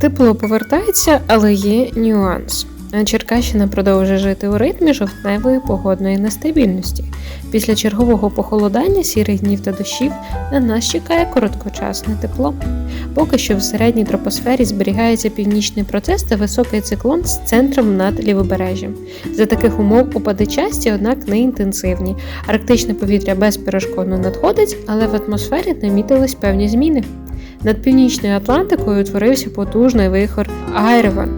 Тепло повертається, але є нюанс. Черкащина продовжує жити у ритмі жовтневої погодної нестабільності. Після чергового похолодання сірих днів та дощів на нас чекає короткочасне тепло. Поки що в середній тропосфері зберігається північний процес та високий циклон з центром над лівобережжям. За таких умов опади часті, однак не інтенсивні. Арктичне повітря безперешкодно надходить, але в атмосфері намітились певні зміни. Над північною Атлантикою утворився потужний вихор Айрван,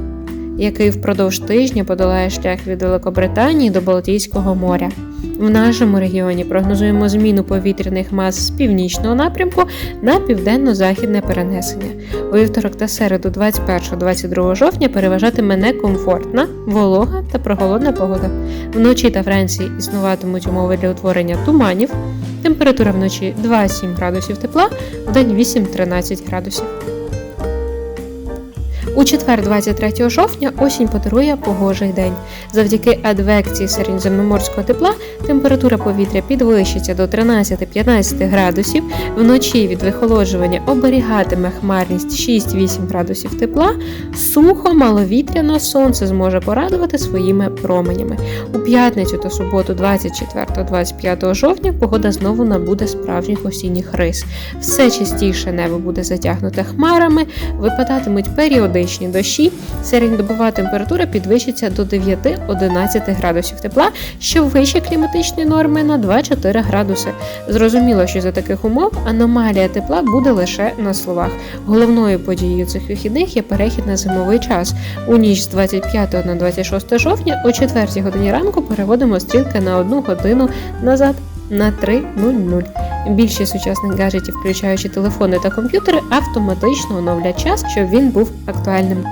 який впродовж тижня подолає шлях від Великобританії до Балтійського моря. В нашому регіоні прогнозуємо зміну повітряних мас з північного напрямку на південно-західне перенесення. Вівторок та середу 21-22 жовтня переважатиме некомфортна, волога та проголодна погода. Вночі та вранці існуватимуть умови для утворення туманів. Температура вночі 2-7 градусів тепла, вдень 8-13 градусів. У четвер, 23 жовтня, осінь подарує погожий день. Завдяки адвекції середньоземноморського тепла температура повітря підвищиться до 13-15 градусів. Вночі від вихолоджування оберігатиме хмарність 6-8 градусів тепла. Сухо, маловітряно, сонце зможе порадувати своїми променями. У п'ятницю та суботу, 24-25 жовтня, погода знову набуде справжніх осінніх рис. Все частіше небо буде затягнуте хмарами, випадатимуть періодичні дощі. Середньодобова температура підвищиться до 9-11 градусів тепла, що вище кліматичної норми на 2-4 градуси. Зрозуміло, що за таких умов аномалія тепла буде лише на словах. Головною подією цих вихідних є перехід на зимовий час. У ніч з 25 на 26 жовтня о 4 годині ранку переводимо стрілки на 1 годину назад на 3.00. Більшість сучасних гаджетів, включаючи телефони та комп'ютери, автоматично оновлять час, щоб він був актуальним.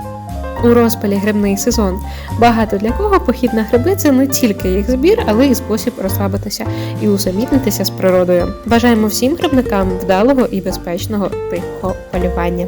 У розпалі грибний сезон. Багато для кого похід на гриби це не тільки їх збір, але й спосіб розслабитися і усамітнитися з природою. Бажаємо всім грибникам вдалого і безпечного тихого полювання.